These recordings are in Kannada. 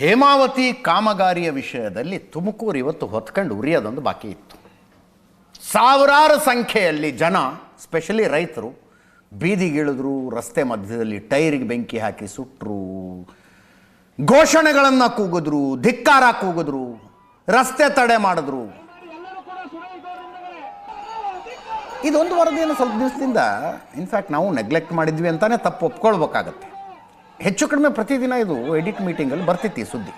ಹೇಮಾವತಿ ಕಾಮಗಾರಿಯ ವಿಷಯದಲ್ಲಿ ತುಮಕೂರು ಇವತ್ತು ಹೊತ್ಕೊಂಡು ಉರಿಯೋದೊಂದು ಬಾಕಿ ಇತ್ತು. ಸಾವಿರಾರು ಸಂಖ್ಯೆಯಲ್ಲಿ ಜನ ಸ್ಪೆಷಲಿ ರೈತರು ಬೀದಿಗಿಳಿದ್ರು ರಸ್ತೆ ಮಧ್ಯದಲ್ಲಿ ಟೈರಿಗೆ ಬೆಂಕಿ ಹಾಕಿ ಸುಟ್ಟರು ಘೋಷಣೆಗಳನ್ನು ಕೂಗಿದ್ರು, ಧಿಕ್ಕಾರ ಕೂಗಿದ್ರು, ರಸ್ತೆ ತಡೆ ಮಾಡಿದ್ರು. ಇದೊಂದು ವರದಿಯನ್ನು ಸ್ವಲ್ಪ ದಿವಸದಿಂದ ಇನ್ಫ್ಯಾಕ್ಟ್ ನಾವು ನೆಗ್ಲೆಕ್ಟ್ ಮಾಡಿದ್ವಿ ಅಂತಾನೆ ತಪ್ಪು ಒಪ್ಕೊಳ್ಬೇಕಾಗತ್ತೆ. ಹೆಚ್ಚು ಕಡಿಮೆ ಪ್ರತಿದಿನ ಇದು ಎಡಿಟ್ ಮೀಟಿಂಗಲ್ಲಿ ಬರ್ತಿತ್ತು ಈ ಸುದ್ದಿ.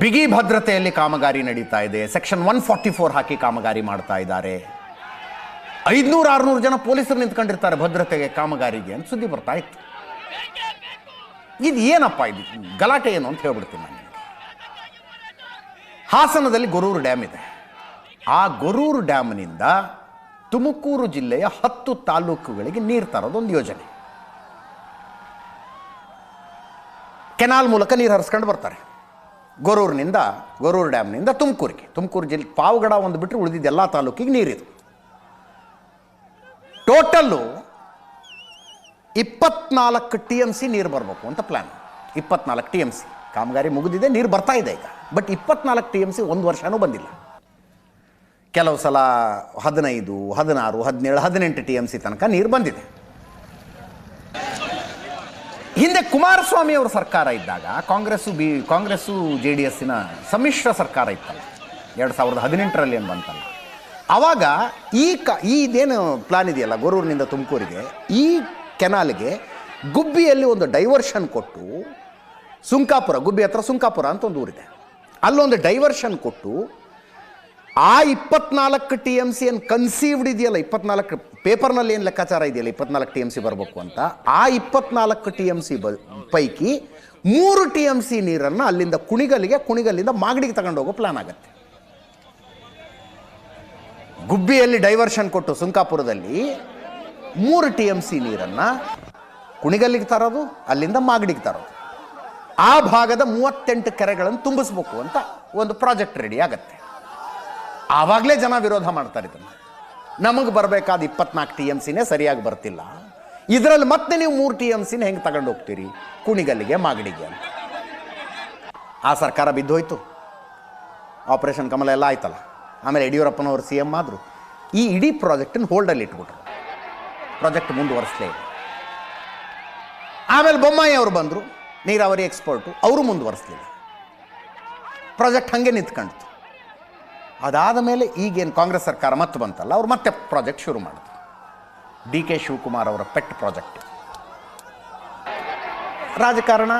ಬಿಗಿ ಭದ್ರತೆಯಲ್ಲಿ ಕಾಮಗಾರಿ ನಡೀತಾ ಇದೆ. ಸೆಕ್ಷನ್ ಒನ್ ಫಾರ್ಟಿ ಫೋರ್ ಹಾಕಿ ಕಾಮಗಾರಿ ಮಾಡ್ತಾ ಇದ್ದಾರೆ. ಐದ್ನೂರು ಆರುನೂರು ಜನ ಪೊಲೀಸರು ನಿಂತ್ಕೊಂಡಿರ್ತಾರೆ ಭದ್ರತೆಗೆ ಕಾಮಗಾರಿಗೆ ಅಂತ ಸುದ್ದಿ ಬರ್ತಾ ಇತ್ತು. ಇದು ಏನಪ್ಪ ಇದು? ಗಲಾಟೆ ಏನು ಅಂತ ಹೇಳ್ಬಿಡ್ತೀನಿ ನಾನು ಹಾಸನದಲ್ಲಿ ಗೊರೂರು ಡ್ಯಾಮ್ ಇದೆ. ಆ ಗೊರೂರು ಡ್ಯಾಮ್ನಿಂದ ತುಮಕೂರು ಜಿಲ್ಲೆಯ ಹತ್ತು ತಾಲೂಕುಗಳಿಗೆ ನೀರು ತರೋದೊಂದು ಯೋಜನೆ. ಕೆನಾಲ್ ಮೂಲಕ ನೀರು ಹರಿಸ್ಕೊಂಡು ಬರ್ತಾರೆ. ಗೊರೂರಿನಿಂದ, ಗೊರೂರು ಡ್ಯಾಮ್ನಿಂದ ತುಮಕೂರಿಗೆ. ತುಮಕೂರು ಜಿಲ್ಲೆ ಪಾವಗಡ ಒಂದು ಬಿಟ್ಟರೆ ಉಳಿದಿದ್ದ ಎಲ್ಲ ತಾಲೂಕಿಗೆ ನೀರಿದು. ಟೋಟಲ್ಲು ಇಪ್ಪತ್ನಾಲ್ಕು ಟಿ ಎಂ ಸಿ ನೀರು ಬರಬೇಕು ಅಂತ ಪ್ಲ್ಯಾನ್ ಇಪ್ಪತ್ನಾಲ್ಕು ಟಿ ಎಂ ಸಿ. ಕಾಮಗಾರಿ ಮುಗಿದಿದೆ, ನೀರು ಬರ್ತಾ ಇದೆ ಈಗ. ಬಟ್ ಇಪ್ಪತ್ನಾಲ್ಕು ಟಿ ಎಂ ಸಿ ಒಂದು ವರ್ಷನೂ ಬಂದಿಲ್ಲ. ಕೆಲವು ಸಲ ಹದಿನೈದು, ಹದಿನಾರು, ಹದಿನೇಳು, ಹದಿನೆಂಟು ಟಿ ಎಂ ಸಿ ತನಕ ನೀರು ಬಂದಿದೆ. ಹಿಂದೆ ಕುಮಾರಸ್ವಾಮಿ ಅವರ ಸರ್ಕಾರ ಇದ್ದಾಗ Congress B, Congress J D ಎಸ್ಸಿನ ಸಮ್ಮಿಶ್ರ ಸರ್ಕಾರ ಇತ್ತಲ್ಲ. ಎರಡು ಸಾವಿರದ ಹದಿನೆಂಟರಲ್ಲಿ ಏನು ಬಂತಲ್ಲ. ಆವಾಗ ಈ ಕ, ಈ ಇದೇನು ಪ್ಲಾನ್ ಇದೆಯಲ್ಲ ಗೊರೂರಿನಿಂದ ತುಮಕೂರಿಗೆ? ಈ ಕೆನಾಲ್ಗೆ ಗುಬ್ಬಿಯಲ್ಲಿ ಒಂದು ಡೈವರ್ಷನ್ ಕೊಟ್ಟು ಸುಂಕಾಪುರ, ಗುಬ್ಬಿ ಹತ್ರ ಸುಂಕಾಪುರ ಅಂತ ಒಂದು ಊರಿದೆ. ಅಲ್ಲೊಂದು ಡೈವರ್ಷನ್ ಕೊಟ್ಟು ಆ ಇಪ್ಪತ್ನಾಲ್ಕು ಟಿ ಎಂ ಸಿ ಏನು ಕನ್ಸೀವ್ಡ್ ಇದೆಯಲ್ಲ? ಇಪ್ಪತ್ನಾಲ್ಕು ಪೇಪರ್ನಲ್ಲಿ ಏನು ಲೆಕ್ಕಾಚಾರ ಇದೆಯಲ್ಲ? ಇಪ್ಪತ್ನಾಲ್ಕು ಟಿ ಎಂ ಸಿ ಬರಬೇಕು ಅಂತ. ಆ ಇಪ್ಪತ್ನಾಲ್ಕು ಟಿ ಎಂ ಸಿ ಬ ಪೈಕಿ ಮೂರು ಟಿ ಎಂ ಸಿ ನೀರನ್ನು ಅಲ್ಲಿಂದ ಕುಣಿಗಲ್ಲಿಗೆ, ಕುಣಿಗಲ್ಲಿಂದ ಮಾಗಡಿಗೆ ತಗೊಂಡು ಹೋಗೋ ಪ್ಲಾನ್ ಆಗುತ್ತೆ. ಗುಬ್ಬಿಯಲ್ಲಿ ಡೈವರ್ಷನ್ ಕೊಟ್ಟು ಸುಂಕಾಪುರದಲ್ಲಿ ಮೂರು ಟಿ ಎಂ ಸಿ ನೀರನ್ನು ಕುಣಿಗಲ್ಲಿಗೆ ತರೋದು, ಅಲ್ಲಿಂದ ಮಾಗಡಿಗೆ ತರೋದು. ಆ ಭಾಗದ ಮೂವತ್ತೆಂಟು ಕೆರೆಗಳನ್ನು ತುಂಬಿಸ್ಬೇಕು ಅಂತ ಒಂದು ಪ್ರಾಜೆಕ್ಟ್ ರೆಡಿ ಆಗತ್ತೆ. ಆವಾಗಲೇ ಜನ ವಿರೋಧ ಮಾಡ್ತಾರೆ ಇದನ್ನು. ನಮಗೆ ಬರಬೇಕಾದ ಇಪ್ಪತ್ನಾಲ್ಕು ಟಿ ಎಂ ಸಿನೇ ಸರಿಯಾಗಿ ಬರ್ತಿಲ್ಲ. ಇದರಲ್ಲಿ ಮತ್ತೆ ನೀವು ಮೂರು ಟಿ ಎಂ ಸಿನ ಹೆಂಗೆ ತಗೊಂಡು ಹೋಗ್ತೀರಿ? ಕುಣಿಗಲ್ಲಿಗೆ, ಮಾಗಡಿಗೆ ಅಂತ. ಆ ಸರ್ಕಾರ ಬಿದ್ದೋಯ್ತು. ಆಪರೇಷನ್ ಕಮಲ ಎಲ್ಲ ಆಯ್ತಲ್ಲ. ಆಮೇಲೆ ಯಡಿಯೂರಪ್ಪನವರು ಸಿ ಎಂ ಆದರು. ಈ ಇಡೀ ಪ್ರಾಜೆಕ್ಟನ್ನು ಹೋಲ್ಡಲ್ಲಿ ಇಟ್ಬಿಟ್ರು. ಪ್ರಾಜೆಕ್ಟ್ ಮುಂದುವರಿಸಲೇ ಆಮೇಲೆ ಬೊಮ್ಮಾಯಿ ಅವರು ಬಂದರು. ನೀರಾವರಿ ಎಕ್ಸ್ಪರ್ಟು. ಅವರು ಮುಂದುವರಿಸಲಿಲ್ಲ. ಪ್ರಾಜೆಕ್ಟ್ ಹಾಗೆ ನಿಂತ್ಕೊಂಡಿತು ಅದಾದ ಮೇಲೆ ಈಗೇನು ಕಾಂಗ್ರೆಸ್ ಸರ್ಕಾರ ಮತ್ತೆ ಬಂತಲ್ಲ, ಅವ್ರು ಮತ್ತೆ ಪ್ರಾಜೆಕ್ಟ್ ಶುರು ಮಾಡಿದ್ರು ಡಿ ಕೆ ಶಿವಕುಮಾರ್ ಅವರ ಪೆಟ್ ಪ್ರಾಜೆಕ್ಟ್ ರಾಜಕಾರಣ,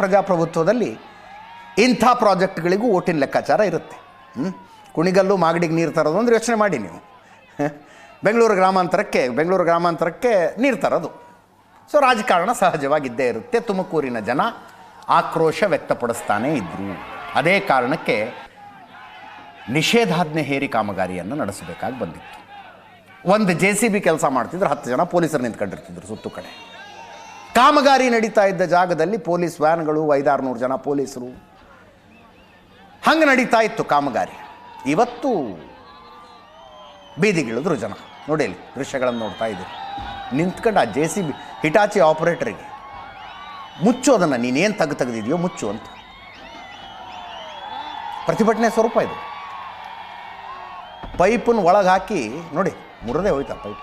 ಪ್ರಜಾಪ್ರಭುತ್ವದಲ್ಲಿ ಇಂಥ ಪ್ರಾಜೆಕ್ಟ್ಗಳಿಗೂ ಓಟಿನ ಲೆಕ್ಕಾಚಾರ ಇರುತ್ತೆ. ಹ್ಞೂ ಕುಣಿಗಲ್ಲು, ಮಾಗಡಿಗೆ ನೀರು ತರೋದು ಅಂದರೆ ಯೋಚನೆ ಮಾಡಿ ನೀವು. ಬೆಂಗಳೂರು ಗ್ರಾಮಾಂತರಕ್ಕೆ ಬೆಂಗಳೂರು ಗ್ರಾಮಾಂತರಕ್ಕೆ ನೀರು ತರೋದು. ಸೊ ರಾಜಕಾರಣ ಸಹಜವಾಗಿದ್ದೇ ಇರುತ್ತೆ. ತುಮಕೂರಿನ ಜನ ಆಕ್ರೋಶ ವ್ಯಕ್ತಪಡಿಸ್ತಾನೇ ಇದ್ದರು ಅದೇ ಕಾರಣಕ್ಕೆ ನಿಷೇಧಾಜ್ಞೆ ಹೇರಿ ಕಾಮಗಾರಿಯನ್ನು ನಡೆಸಬೇಕಾಗಿ ಬಂದಿತ್ತು. ಒಂದು ಜೆ ಸಿ ಬಿ ಕೆಲಸ ಮಾಡ್ತಿದ್ರು, ಹತ್ತು ಜನ ಪೊಲೀಸರು ನಿಂತ್ಕೊಂಡಿರ್ತಿದ್ರು ಸುತ್ತು ಕಡೆ. ಕಾಮಗಾರಿ ನಡೀತಾ ಇದ್ದ ಜಾಗದಲ್ಲಿ ಪೊಲೀಸ್ ವ್ಯಾನ್ಗಳು, ಐದಾರುನೂರು ಜನ ಪೊಲೀಸರು. ಹಂಗೆ ನಡೀತಾ ಇತ್ತು ಕಾಮಗಾರಿ. ಇವತ್ತು ಬೀದಿಗಿಳಿದ್ರು ಜನ. ನೋಡಿ ದೃಶ್ಯಗಳನ್ನು ನೋಡ್ತಾ ಇದ್ದೀರಿ. ನಿಂತ್ಕೊಂಡು ಆ ಜೆ ಸಿ ಬಿ, ಹಿಟಾಚಿ ಆಪರೇಟರಿಗೆ ಮುಚ್ಚು ಅದನ್ನು ನೀನೇನು ತೆಗೆ ತೆಗೆದಿದೆಯೋ ಮುಚ್ಚು ಅಂತ. ಪ್ರತಿಭಟನೆ ಸ್ವರೂಪ ಇದು. ಪೈಪನ್ನು ಒಳಗೆ ಹಾಕಿ, ನೋಡಿ, ಮುರದೇ ಹೋಯ್ತಾ ಪೈಪ್.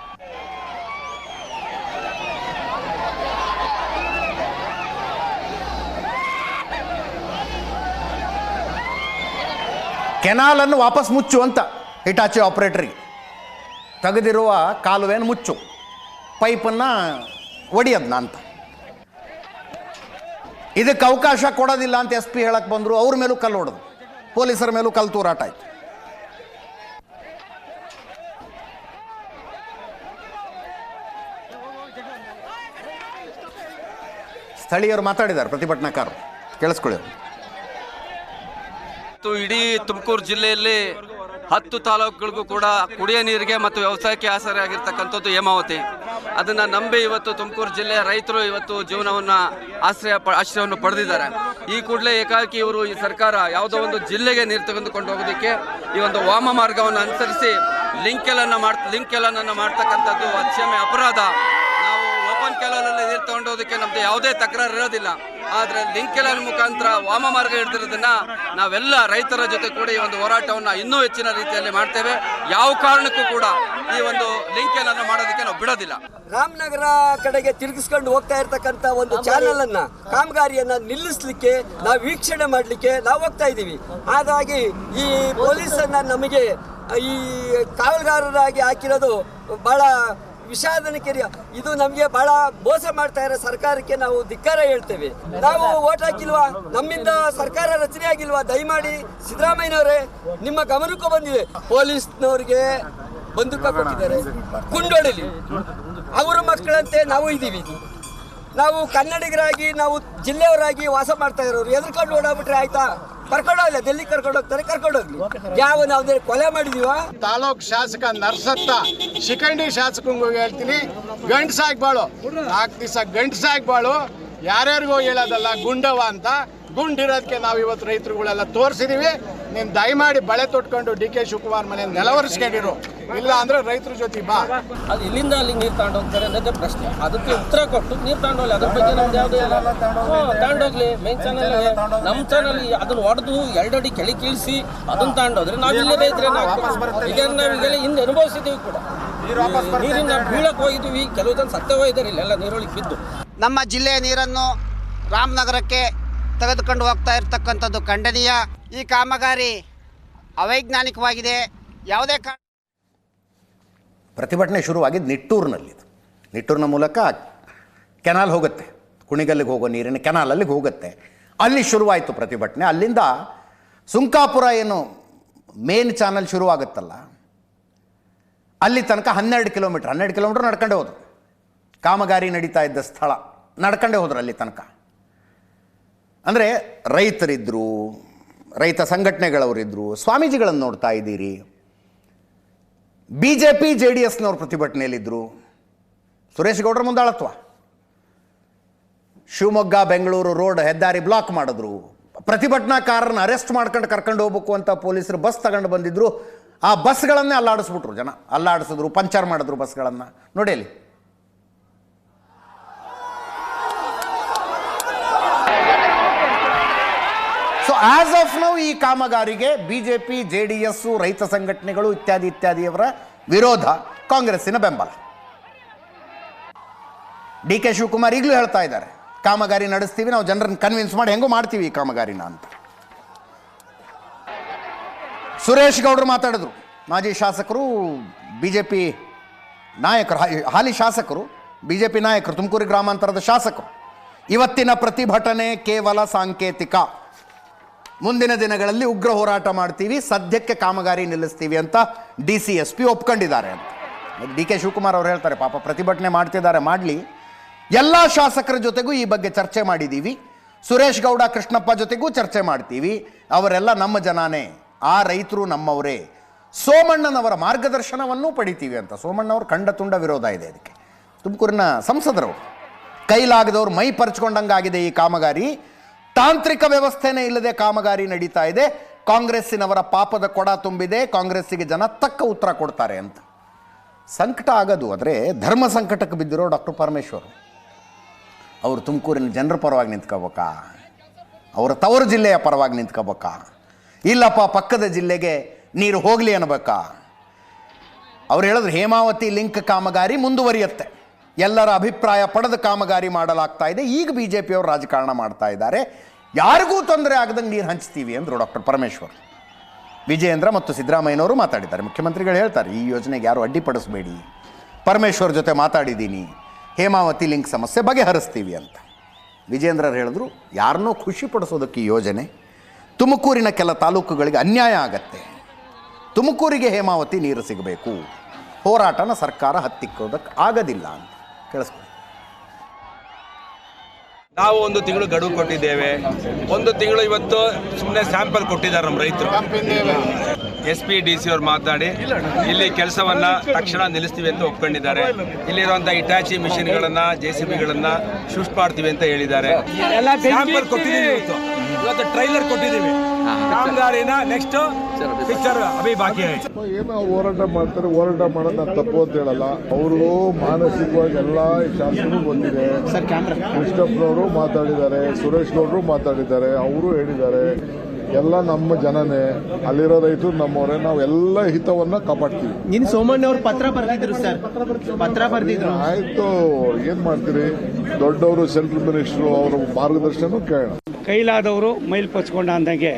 ಕೆನಾಲನ್ನು ವಾಪಸ್ ಮುಚ್ಚು ಅಂತ ಹಿಟಾಚಿ ಆಪರೇಟ್ರಿಗೆ. ತೆಗೆದಿರುವ ಕಾಲುವೆಯನ್ನು ಮುಚ್ಚು. ಪೈಪನ್ನು ಒಡಿಯದ್ನ ಅಂತ. ಇದಕ್ಕೆ ಅವಕಾಶ ಕೊಡೋದಿಲ್ಲ ಅಂತ ಎಸ್ ಪಿ ಹೇಳಕ್ಕೆ ಬಂದರು, ಅವ್ರ ಮೇಲೂ ಕಲ್ಲು ಹೊಡೆದು. ಪೊಲೀಸರ ಮೇಲೂ ಕಲ್ಲು ತೂರಾಟ ಆಯ್ತು. ಸ್ಥಳೀಯರು ಮಾತಾಡಿದ್ದಾರೆ, ಪ್ರತಿಭಟನಾಕಾರರು. ಕೇಳಿಸ್ಕೊಳ್ಳಿ. ಮತ್ತು ಇಡೀ ತುಮಕೂರು ಜಿಲ್ಲೆಯಲ್ಲಿ ಹತ್ತು ತಾಲೂಕುಗಳಿಗೂ ಕೂಡ ಕುಡಿಯ ನೀರಿಗೆ ಮತ್ತು ವ್ಯವಸಾಯಕ್ಕೆ ಆಸರೆ ಆಗಿರ್ತಕ್ಕಂಥದ್ದು ಹೇಮಾವತಿ. ಅದನ್ನು ನಂಬಿ ಇವತ್ತು ತುಮಕೂರು ಜಿಲ್ಲೆಯ ರೈತರು ಇವತ್ತು ಜೀವನವನ್ನು ಆಶ್ರಯ ಆಶ್ರಯವನ್ನು ಪಡೆದಿದ್ದಾರೆ. ಈ ಕೂಡಲೇ ಏಕಾಕಿ ಇವರು ಈ ಸರ್ಕಾರ ಯಾವುದೋ ಒಂದು ಜಿಲ್ಲೆಗೆ ನೀರು ತೆಗೆದುಕೊಂಡು ಹೋಗೋದಕ್ಕೆ ಈ ಒಂದು ವಾಮ ಮಾರ್ಗವನ್ನು ಅನುಸರಿಸಿ ಲಿಂಕೆಲನ್ನು ಮಾಡ್, ಲಿಂಕ್ ಎಲ್ಲನನ್ನು ಮಾಡ್ತಕ್ಕಂಥದ್ದು ಅಕ್ಷಮೆ ಅಪರಾಧ. ಓಪನ್ ನೀರು ತಗೊಂಡೋದಕ್ಕೆ ನಮ್ದು ಯಾವುದೇ ತಕರಾರು ಇರೋದಿಲ್ಲ. ಆದರೆ ಲಿಂಕೆಲನ್ ಮುಖಾಂತರ ವಾಮ ಮಾರ್ಗ ಹಿಡಿದಿರೋದನ್ನ ನಾವೆಲ್ಲ ರೈತರ ಜೊತೆ ಕೂಡ ಈ ಒಂದು ಹೋರಾಟವನ್ನು ಇನ್ನೂ ಹೆಚ್ಚಿನ ರೀತಿಯಲ್ಲಿ ಮಾಡ್ತೇವೆ. ಯಾವ ಕಾರಣಕ್ಕೂ ಕೂಡ ಈ ಒಂದು ಲಿಂಕೆಲ್ ಅನ್ನು ಮಾಡೋದಕ್ಕೆ ನಾವು ಬಿಡೋದಿಲ್ಲ. ರಾಮನಗರ ಕಡೆಗೆ ತಿರುಗಿಸ್ಕೊಂಡು ಹೋಗ್ತಾ ಇರ್ತಕ್ಕಂಥ ಒಂದು ಚಾನೆಲ್ ಅನ್ನ ಕಾಮಗಾರಿಯನ್ನ ನಿಲ್ಲಿಸ್ಲಿಕ್ಕೆ ನಾವು ವೀಕ್ಷಣೆ ಮಾಡಲಿಕ್ಕೆ ನಾವು ಹೋಗ್ತಾ ಇದ್ದೀವಿ. ಹಾಗಾಗಿ ಈ ಪೊಲೀಸನ್ನ ನಮಗೆ ಈ ಕಾವಲುಗಾರರಾಗಿ ಹಾಕಿರೋದು ಬಹಳ ವಿಷಾದನಕೆರೆ ಇದು ನಮಗೆ ಬಹಳ ಮೋಸ ಮಾಡ್ತಾ ಇರೋ ಸರ್ಕಾರಕ್ಕೆ ನಾವು ಧಿಕ್ಕಾರ ಹೇಳ್ತೇವೆ. ನಾವು ಓಟ್ ಹಾಕಿಲ್ವಾ? ನಮ್ಮಿಂದ ಸರ್ಕಾರ ರಚನೆ ಆಗಿಲ್ವಾ? ದಯಮಾಡಿ ಸಿದ್ದರಾಮಯ್ಯನವರೇ, ನಿಮ್ಮ ಗಮನಕ್ಕೂ ಬಂದಿದೆ. ಪೊಲೀಸ್ನವ್ರಿಗೆ ಬಂದೂಕ ಕೊಟ್ಟಿದ್ದಾರೆ. ಕುಂಡೊಳಲಿ. ಅವರ ಮಕ್ಕಳಂತೆ ನಾವು ಇದ್ದೀವಿ. ನಾವು ಕನ್ನಡಿಗರಾಗಿ, ನಾವು ಜಿಲ್ಲೆಯವರಾಗಿ ವಾಸ ಮಾಡ್ತಾ ಇರೋರು. ಎದುರ್ಕೊಂಡು ಓಡಾಬಿಟ್ರೆ ಆಯ್ತಾ? ಕರ್ಕೊಂಡು ಹೋಗ್ಲಿ ಡೆಲ್ಲಿ ಕರ್ಕೊಂಡು ಹೋಗ್ಲಿ. ಯಾವ ನಾವು ಕೊಲೆ ಮಾಡಿದೀವ ತಾಲೂಕ್ ಶಾಸಕ ನರ್ಸತ್ತ, ಶಿಖಂಡಿ ಶಾಸಕಂಗೂ ಹೇಳ್ತೀನಿ. ಸಾಕ್ ಬಾಳು. ನಾಲ್ಕು ದಿವಸ ಸಾಕ್ ಬಾಳು. ಯಾರ್ಯಾರಿಗೂ ಹೇಳೋದಲ್ಲ ಗುಂಡವ ಅಂತ. ಗುಂಡಿರೋದಕ್ಕೆ ನಾವು ಇವತ್ತು ರೈತರುಗಳೆಲ್ಲ ತೋರಿಸಿದೀವಿ. ನೀನು ದಯಮಾಡಿ ಬಳೆ ತೊಟ್ಕೊಂಡು ಡಿ ಕೆ ಶಿವಕುಮಾರ್ ಮನೆ ನೆಲವರ್ಸ್ಕೊಂಡಿರು. ಇಲ್ಲ ಅಂದ್ರೆ ರೈತರ ಜೊತೆ ಬಾ. ಅದು ಇಲ್ಲಿಂದ ಅಲ್ಲಿ ನೀರು ತಗೊಂಡು ಹೋಗ್ತಾರೆ ಅನ್ನೋದೇ ಪ್ರಶ್ನೆ. ಅದಕ್ಕೆ ಉತ್ತರ ಕೊಟ್ಟು ನೀರು ತಗೊಂಡು ಹೋಗಲಿ ಅದ್ರ ಬಗ್ಗೆ ನಮ್ದು ಯಾವುದೇ ಇಲ್ಲ. ಹ್ಞೂ ತಗೊಂಡೋಗ್ಲಿ ಮೇನ್ ಚಾನಲ್ ನಮ್ಮ ಚಾನಲ್ ಅದನ್ನ ಹೊಡೆದು ಎರಡಡಿ ಕೆಳಿ ಕೀಳಿಸಿ ಅದನ್ನ ತಗೊಂಡೋದ್ರೆ ನಾವು ಇಲ್ಲೇ ರೈತರೇ ಈಗ ನಾವು ಈಗೆಲ್ಲ ಹಿಂದೆ ಅನುಭವಿಸಿದ್ದೀವಿ ಕೂಡ. ನೀರಿಂದ ನೀರಿನ ಬೀಳಕ್ಕೆ ಹೋಗಿದ್ದೀವಿ ಕೆಲವು ಜನ ಸತ್ತೇ ಹೋಗಿದ್ದಾರೆ. ಇಲ್ಲೆಲ್ಲ ನೀರೊಳಗೆ ಬಿದ್ದು. ನಮ್ಮ ಜಿಲ್ಲೆಯ ನೀರನ್ನು ರಾಮನಗರಕ್ಕೆ ತೆಗೆದುಕೊಂಡು ಹೋಗ್ತಾ ಇರತಕ್ಕಂಥದ್ದು ಖಂಡನೀಯ. ಈ ಕಾಮಗಾರಿ ಅವೈಜ್ಞಾನಿಕವಾಗಿದೆ. ಯಾವುದೇ ಕಾರಣ ಪ್ರತಿಭಟನೆ ಶುರುವಾಗಿದ್ದು ನಿಟ್ಟೂರಿನಲ್ಲಿ ನಿಟ್ಟೂರಿನ ಮೂಲಕ ಕೆನಾಲ್ ಹೋಗುತ್ತೆ. ಕುಣಿಗಲ್ಲಿಗೆ ಹೋಗೋ ನೀರಿನ ಕೆನಾಲ್ ಅಲ್ಲಿಗೆ ಹೋಗುತ್ತೆ. ಅಲ್ಲಿ ಶುರುವಾಯಿತು ಪ್ರತಿಭಟನೆ. ಅಲ್ಲಿಂದ ಸುಂಕಾಪುರ ಏನು ಮೇನ್ ಚಾನಲ್ ಶುರುವಾಗುತ್ತಲ್ಲ, ಅಲ್ಲಿ ತನಕ ಹನ್ನೆರಡು ಕಿಲೋಮೀಟ್ರ್ ಹನ್ನೆರಡು ಕಿಲೋಮೀಟ್ರ್ ನಡ್ಕೊಂಡೇ ಹೋದರು. ಕಾಮಗಾರಿ ನಡೀತಾ ಇದ್ದ ಸ್ಥಳ ನಡ್ಕೊಂಡೇ ಹೋದರು ಅಲ್ಲಿ ತನಕ. ಅಂದರೆ ರೈತರಿದ್ದರು ರೈತ ಸಂಘಟನೆಗಳವರಿದ್ದರು ಸ್ವಾಮೀಜಿಗಳನ್ನು ನೋಡ್ತಾ ಇದ್ದೀರಿ. B J P J D ಎಸ್ನವ್ರ ಪ್ರತಿಭಟನೆಯಲ್ಲಿದ್ದರು ಸುರೇಶ್ ಗೌಡ್ರ ಮುಂದಾಳತ್ವ. ಶಿವಮೊಗ್ಗ, ಬೆಂಗಳೂರು ರೋಡ್ ಹೆದ್ದಾರಿ ಬ್ಲಾಕ್ ಮಾಡಿದ್ರು. ಪ್ರತಿಭಟನಾಕಾರರನ್ನ ಅರೆಸ್ಟ್ ಮಾಡ್ಕೊಂಡು ಕರ್ಕೊಂಡು ಹೋಗ್ಬೇಕು ಅಂತ ಪೊಲೀಸರು ಬಸ್ ತಗೊಂಡು ಬಂದಿದ್ರು. ಆ ಬಸ್ಗಳನ್ನೇ ಅಲ್ಲಾಡಿಸ್ಬಿಟ್ರು ಜನ. ಅಲ್ಲಾಡಿಸಿದ್ರು, ಪಂಚರ್ ಮಾಡಿದ್ರು ಬಸ್ಗಳನ್ನು. ನೋಡಿ ಅಲ್ಲಿ ಆಸ್ ಆಫ್ ನೌ ಈ ಕಾಮಗಾರಿಗೆ ಬಿಜೆಪಿ ಜೆ ಡಿ ಎಸ್ ರೈತ ಸಂಘಟನೆಗಳು ಇತ್ಯಾದಿ ಇತ್ಯಾದಿಯವರ ವಿರೋಧ ಕಾಂಗ್ರೆಸ್ಸಿನ ಬೆಂಬಲ. ಡಿ ಕೆ ಶಿವಕುಮಾರ್ ಈಗಲೂ ಹೇಳ್ತಾ ಇದ್ದಾರೆ, ಕಾಮಗಾರಿ ನಡೆಸ್ತೀವಿ, ನಾವು ಜನರನ್ನು ಕನ್ವಿನ್ಸ್ ಮಾಡಿ ಹೆಂಗೋ ಮಾಡ್ತೀವಿ ಈ ಕಾಮಗಾರಿನ ಅಂತ. ಸುರೇಶ್ ಗೌಡರು ಮಾತಾಡಿದ್ರು, ಮಾಜಿ ಶಾಸಕರು ಬಿ ಜೆ ಪಿ ನಾಯಕರು ಹಾಲಿ ಶಾಸಕರು ಬಿ ಜೆ ಪಿ ನಾಯಕರು, ತುಮಕೂರು ಗ್ರಾಮಾಂತರದ ಶಾಸಕರು. ಇವತ್ತಿನ ಪ್ರತಿಭಟನೆ ಕೇವಲ ಸಾಂಕೇತಿಕ. ಮುಂದಿನ ದಿನಗಳಲ್ಲಿ ಉಗ್ರ ಹೋರಾಟ ಮಾಡ್ತೀವಿ, ಸದ್ಯಕ್ಕೆ ಕಾಮಗಾರಿ ನಿಲ್ಲಿಸ್ತೀವಿ ಅಂತ ಡಿ ಸಿ ಎಸ್ ಪಿ ಒಪ್ಕೊಂಡಿದ್ದಾರೆ ಅಂತ. ಡಿ ಕೆ ಶಿವಕುಮಾರ್ ಅವರು ಹೇಳ್ತಾರೆ, ಪಾಪ ಪ್ರತಿಭಟನೆ ಮಾಡ್ತಿದ್ದಾರೆ, ಮಾಡಲಿ. ಎಲ್ಲ ಶಾಸಕರ ಜೊತೆಗೂ ಈ ಬಗ್ಗೆ ಚರ್ಚೆ ಮಾಡಿದ್ದೀವಿ ಸುರೇಶ್ ಗೌಡ, ಕೃಷ್ಣಪ್ಪ ಜೊತೆಗೂ ಚರ್ಚೆ ಮಾಡ್ತೀವಿ. ಅವರೆಲ್ಲ ನಮ್ಮ ಜನಾನೇ, ಆ ರೈತರು ನಮ್ಮವರೇ. ಸೋಮಣ್ಣನವರ ಮಾರ್ಗದರ್ಶನವನ್ನೂ ಪಡಿತೀವಿ ಅಂತ. ಸೋಮಣ್ಣವ್ರ ಖಂಡ ತುಂಡ ವಿರೋಧ ಇದೆ ಅದಕ್ಕೆ ತುಮಕೂರಿನ ಸಂಸದರು, ಕೈಲಾಗದವ್ರು ಮೈ ಪರ್ಚ್ಕೊಂಡಂಗಾಗಿದೆ ಈ ಕಾಮಗಾರಿ. ತಾಂತ್ರಿಕ ವ್ಯವಸ್ಥೆನೇ ಇಲ್ಲದೆ ಕಾಮಗಾರಿ ನಡೀತಾ ಇದೆ. ಕಾಂಗ್ರೆಸ್ಸಿನವರ ಪಾಪದ ಕೊಡ ತುಂಬಿದೆ. ಕಾಂಗ್ರೆಸ್ಸಿಗೆ ಜನ ತಕ್ಕ ಉತ್ತರ ಕೊಡ್ತಾರೆ ಅಂತ. ಸಂಕಟ ಆಗೋದು. ಆದರೆ ಧರ್ಮ ಸಂಕಟಕ್ಕೆ ಬಿದ್ದಿರೋ ಡಾಕ್ಟರ್ ಪರಮೇಶ್ವರ್. ಅವರು ತುಮಕೂರಿನ ಜನರ ಪರವಾಗಿ ನಿಂತ್ಕೋಬೇಕಾ? ಅವರ ತವರು ಜಿಲ್ಲೆಯ ಪರವಾಗಿ ನಿಂತ್ಕೋಬೇಕಾ? ಇಲ್ಲಪ್ಪ, ಪಕ್ಕದ ಜಿಲ್ಲೆಗೆ ನೀರು ಹೋಗಲಿ ಅನ್ಬೇಕಾ? ಅವ್ರು ಹೇಳಿದ್ರು ಹೇಮಾವತಿ ಲಿಂಕ್ ಕಾಮಗಾರಿ ಮುಂದುವರಿಯುತ್ತೆ. ಎಲ್ಲರ ಅಭಿಪ್ರಾಯ ಪಡೆದ ಕಾಮಗಾರಿ ಮಾಡಲಾಗ್ತಾ ಇದೆ. ಈಗ ಬಿ ಜೆ ಪಿಯವರು ರಾಜಕಾರಣ ಮಾಡ್ತಾ ಇದ್ದಾರೆ. ಯಾರಿಗೂ ತೊಂದರೆ ಆಗದಂಗೆ ನೀರು ಹಂಚ್ತೀವಿ ಅಂದರು ಡಾಕ್ಟರ್ ಪರಮೇಶ್ವರ್. ವಿಜಯೇಂದ್ರ ಮತ್ತು ಸಿದ್ದರಾಮಯ್ಯನವರು ಮಾತಾಡಿದ್ದಾರೆ. ಮುಖ್ಯಮಂತ್ರಿಗಳು ಹೇಳ್ತಾರೆ, ಈ ಯೋಜನೆಗೆ ಯಾರು ಅಡ್ಡಿಪಡಿಸಬೇಡಿ ಪರಮೇಶ್ವರ್ ಜೊತೆ ಮಾತಾಡಿದ್ದೀನಿ. ಹೇಮಾವತಿ ಲಿಂಕ್ ಸಮಸ್ಯೆ ಬಗೆಹರಿಸ್ತೀವಿ ಅಂತ. ವಿಜೇಂದ್ರರು ಹೇಳಿದ್ರು, ಯಾರನ್ನೂ ಖುಷಿಪಡಿಸೋದಕ್ಕೆ ಈ ಯೋಜನೆ ತುಮಕೂರಿನ ಕೆಲ ತಾಲೂಕುಗಳಿಗೆ ಅನ್ಯಾಯ ಆಗತ್ತೆ. ತುಮಕೂರಿಗೆ ಹೇಮಾವತಿ ನೀರು ಸಿಗಬೇಕು. ಹೋರಾಟನ ಸರ್ಕಾರ ಹತ್ತಿಕ್ಕೋದಕ್ಕೆ ಆಗೋದಿಲ್ಲ ಅಂತ. ಕೇಳಿಸ್ಕೊಳ್ಳಿ. ನಾವು ಒಂದು ತಿಂಗಳು ಗಡುವು ಕೊಟ್ಟಿದ್ದೇವೆ. ಒಂದು ತಿಂಗಳು ಇವತ್ತು ಸುಮ್ಮನೆ ಸ್ಯಾಂಪಲ್ ಕೊಟ್ಟಿದ್ದಾರೆ ನಮ್ಮ ರೈತರು. ಎಸ್ ಪಿ ಡಿ ಸಿ ಅವ್ರು ಮಾತಾಡಿ ಇಲ್ಲಿ ಕೆಲಸವನ್ನ ತಕ್ಷಣ ನಿಲ್ಲಿಸ್ತೀವಿ ಅಂತ ಒಪ್ಕೊಂಡಿದ್ದಾರೆ. ಇಲ್ಲಿರುವಂತಹ ಇಟಾಚಿ ಮಿಷಿನ್ಗಳನ್ನ ಜೆ ಸಿ ಬಿಗಳನ್ನ ಶೂಸ್ ಮಾಡ್ತೀವಿ ಅಂತ ಹೇಳಿದ್ದಾರೆ. ಸ್ಯಾಂಪಲ್ ಕೊಟ್ಟಿದ್ದೀವಿ ಇವತ್ತು. ಇವತ್ತು ಟ್ರೈಲರ್ ಕೊಟ್ಟಿದ್ದೀವಿ. ಕಾಮಗಾರಿನ ನೆಕ್ಸ್ಟ್ ಪಿಕ್ಚರ್ ಅಭಿ ಬಾಕಿ ಐತೆ ಏನೋ ಹೋರಾಟ ಮಾಡ್ತಾರೆ ಹೋರಾಟ ಮಾಡೋದು ನಾನು ತಪ್ಪು ಅಂತ ಹೇಳಲ್ಲ. ಅವರು ಮಾನಸಿಕವಾಗಿ ಎಲ್ಲ ಶಾಸಕರು ಬಂದಿದೆ. ಕೃಷ್ಣಪ್ಪನವರು ಮಾತಾಡಿದ್ದಾರೆ ಸುರೇಶ್ ಗೌಡರು ಮಾತಾಡಿದ್ದಾರೆ ಅವರು ಹೇಳಿದ್ದಾರೆ. ಎಲ್ಲ ನಮ್ಮ ಜನನೇ ಅಲ್ಲಿರೋ ರೈತರು ನಮ್ಮವರೇ ನಾವು ಎಲ್ಲ ಹಿತವನ್ನ ಕಾಪಾಡ್ತೀವಿ. ನಿನ್ ಸೋಮಣ್ಣ ಅವ್ರು ಪತ್ರ ಬರೆದಿದ್ರು ಸರ್ ಪತ್ರ ಬರೆದಿದ್ರು. ಆಯ್ತು ಏನ್ ಮಾಡ್ತೀರಿ? ದೊಡ್ಡವರು ಸೆಂಟ್ರಲ್ ಮಿನಿಸ್ಟರ್ ಅವರ ಮಾರ್ಗದರ್ಶನ ಕೇಳೋಣ. ಕೈಲಾದವರು ಮೈಲ್ ಪಚ್ಕೊಂಡ ಅಂದಂಗೆ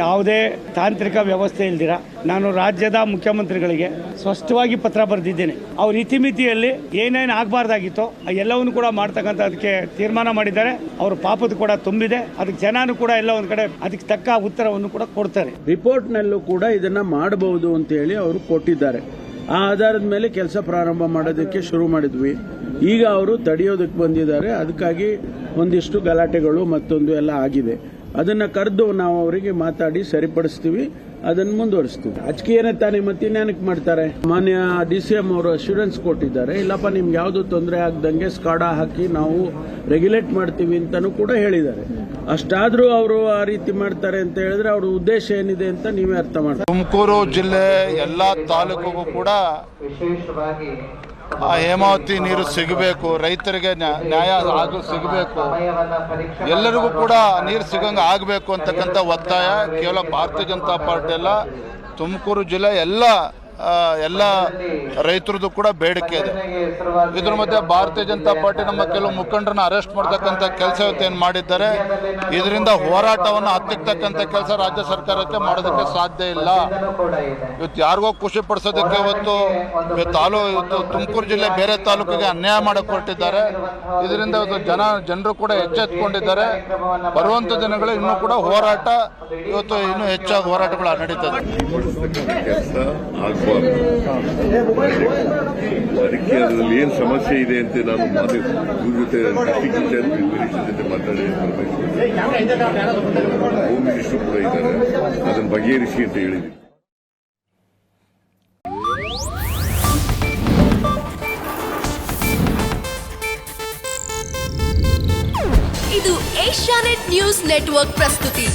ಯಾವುದೇ ತಾಂತ್ರಿಕ ವ್ಯವಸ್ಥೆ ಇಲ್ದಿರ ನಾನು ರಾಜ್ಯದ ಮುಖ್ಯಮಂತ್ರಿಗಳಿಗೆ ಸ್ಪಷ್ಟವಾಗಿ ಪತ್ರ ಬರೆದಿದ್ದೇನೆ. ಅವ್ರ ಇತಿಮಿತಿಯಲ್ಲಿ ಏನೇನು ಆಗಬಾರ್ದಾಗಿತ್ತೋ ಎಲ್ಲವನ್ನು ಕೂಡ ಮಾಡ್ತಕ್ಕಂಥ ಅದಕ್ಕೆ ತೀರ್ಮಾನ ಮಾಡಿದ್ದಾರೆ. ಅವ್ರ ಪಾಪದ ಕೂಡ ತುಂಬಿದೆ. ಅದಕ್ಕೆ ಜನನು ಕೂಡ ಎಲ್ಲ ಒಂದು ಕಡೆ ಅದಕ್ಕೆ ತಕ್ಕ ಉತ್ತರವನ್ನು ಕೂಡ ಕೊಡ್ತಾರೆ. ರಿಪೋರ್ಟ್ನಲ್ಲೂ ಕೂಡ ಇದನ್ನ ಮಾಡಬಹುದು ಅಂತ ಹೇಳಿ ಅವರು ಕೊಟ್ಟಿದ್ದಾರೆ. ಆ ಆಧಾರದ ಮೇಲೆ ಕೆಲಸ ಪ್ರಾರಂಭ ಮಾಡೋದಕ್ಕೆ ಶುರು ಮಾಡಿದ್ವಿ. ಈಗ ಅವರು ತಡೆಯೋದಕ್ಕೆ ಬಂದಿದ್ದಾರೆ. ಅದಕ್ಕಾಗಿ ಒಂದಿಷ್ಟು ಗಲಾಟೆಗಳು ಮತ್ತೊಂದು ಎಲ್ಲ ಆಗಿದೆ. ಅದನ್ನ ಕರೆದು ನಾವು ಅವರಿಗೆ ಮಾತಾಡಿ ಸರಿಪಡಿಸ್ತೀವಿ. ಅದನ್ನು ಮುಂದುವರಿಸ್ತೀವಿ. ಅಚ್ಕಿಯೇನೆ ತಾನೇ ಮತ್ತಿನ್ಯಾನಕ್ಕೆ ಮಾಡ್ತಾರೆ? ಮಾನ್ಯ ಡಿ ಸಿ ಎಂ ಅವರು ಅಶ್ಯೂರೆನ್ಸ್ ಕೊಟ್ಟಿದ್ದಾರೆ. ಇಲ್ಲಪ್ಪ, ನಿಮ್ಗೆ ಯಾವುದು ತೊಂದರೆ ಆಗ್ದಂಗೆ ಸ್ಕಾಡಾ ಹಾಕಿ ನಾವು ರೆಗ್ಯುಲೇಟ್ ಮಾಡ್ತೀವಿ ಅಂತಲೂ ಕೂಡ ಹೇಳಿದ್ದಾರೆ. ಅಷ್ಟಾದರೂ ಅವರು ಆ ರೀತಿ ಮಾಡ್ತಾರೆ ಅಂತ ಹೇಳಿದ್ರೆ ಅವ್ರ ಉದ್ದೇಶ ಏನಿದೆ ಅಂತ ನೀವೇ ಅರ್ಥ ಮಾಡ್ತೀವಿ ತುಮಕೂರು ಜಿಲ್ಲೆ ಎಲ್ಲ ತಾಲೂಕಿಗೂ ಕೂಡ ಆ ಹೇಮಾವತಿ ನೀರು ಸಿಗಬೇಕು, ರೈತರಿಗೆ ನ್ಯಾ- ನ್ಯಾಯ ಆಗು ಸಿಗಬೇಕು. ಎಲ್ಲರಿಗೂ ಕೂಡ ನೀರು ಸಿಗಂಗೆ ಆಗಬೇಕು ಅಂತಕ್ಕಂಥ ಒತ್ತಾಯ ಕೇವಲ ಭಾರತೀಯ ಜನತಾ ಪಾರ್ಟಿ ಅಲ್ಲ ತುಮಕೂರು ಜಿಲ್ಲೆ ಎಲ್ಲ ಎಲ್ಲ ರೈತರದ್ದು ಕೂಡ ಬೇಡಿಕೆ ಇದೆ. ಇದ್ರ ಮಧ್ಯೆ ಭಾರತೀಯ ಜನತಾ ಪಾರ್ಟಿ ನಮ್ಮ ಕೆಲವು ಮುಖಂಡರನ್ನ ಅರೆಸ್ಟ್ ಮಾಡ್ತಕ್ಕಂಥ ಕೆಲಸ ಇವತ್ತೇನು ಮಾಡಿದ್ದಾರೆ. ಇದರಿಂದ ಹೋರಾಟವನ್ನು ಹತ್ತಿಕ್ತಕ್ಕಂಥ ಕೆಲಸ ರಾಜ್ಯ ಸರ್ಕಾರಕ್ಕೆ ಮಾಡೋದಕ್ಕೆ ಸಾಧ್ಯ ಇಲ್ಲ. ಇವತ್ತು ಯಾರಿಗೋ ಖುಷಿ ಪಡಿಸೋದಕ್ಕೆ ಇವತ್ತು ತಾಲೂ, ಇವತ್ತು ತುಮಕೂರು ಜಿಲ್ಲೆ ಬೇರೆ ತಾಲೂಕಿಗೆ ಅನ್ಯಾಯ ಮಾಡಕ್ಕೆ ಇದರಿಂದ ಇವತ್ತು ಜನ, ಜನರು ಕೂಡ ಎಚ್ಚೆತ್ಕೊಂಡಿದ್ದಾರೆ. ಬರುವಂಥ ದಿನಗಳು ಇನ್ನೂ ಕೂಡ ಹೋರಾಟ, ಇವತ್ತು ಇನ್ನೂ ಹೆಚ್ಚಾಗಿ ಹೋರಾಟಗಳು ನಡೀತದೆ. ಆಗಬಾರ್ದು ಅದಕ್ಕೆ ಅದರಲ್ಲಿ ಏನು ಸಮಸ್ಯೆ ಇದೆ ಅಂತ ನಾನು ಮಾತು ಜೊತೆ ಜೊತೆ ಮಾತಾಡಿ ಹೋಮ್ ಮಿನಿಸ್ಟರ್ ಕೂಡ ಇದ್ದಾರೆ. ಅದನ್ನು ಬಗೆಹರಿಸಿ ಅಂತ ಹೇಳಿದ್ವಿ. ಇದು ಏಷ್ಯಾನೆಟ್ ನ್ಯೂಸ್ ನೆಟ್ವರ್ಕ್ ಪ್ರಸ್ತುತಿ.